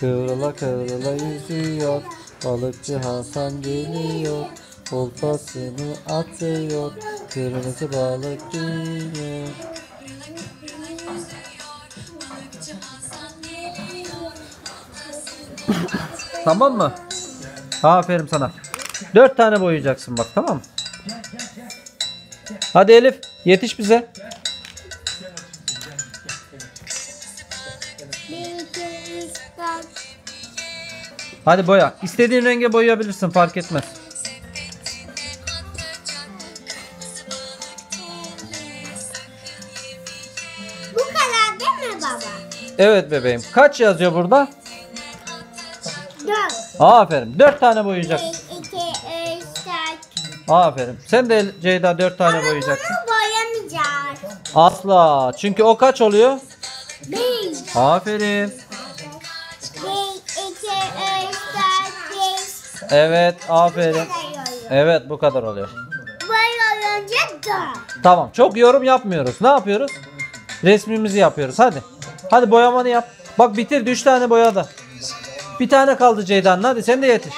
Kıvrıla kıvrıla yüzüyor. Balıkçı Hasan geliyor. Oltasını atıyor. Kırmızı balık geliyor. Tamam mı? Aferin sana. Dört tane boyayacaksın bak tamam mı? Hadi Elif yetiş bize. Bir, Hadi boya. İstediğin renge boyayabilirsin fark etmez. Bu kadar değil mi baba? Evet bebeğim. Kaç yazıyor burada? Dört. Aferin. Dört tane boyayacaksın. Bir, iki, üç, dört. Aferin. Sen de Ceyda dört tane Ama boyayacaksın. bunu boyamayacağız. Asla. Çünkü o kaç oluyor? Bir, Aferin. Evet aferin. Evet bu kadar oluyor. Böyle olunca dört. Tamam. Çok yorum yapmıyoruz. Ne yapıyoruz? Resmimizi yapıyoruz. Hadi. Hadi boyamanı yap. Bak bitir. Üç tane boyadı. Bir tane kaldı Ceyda'nın. Hadi sen de yetiş.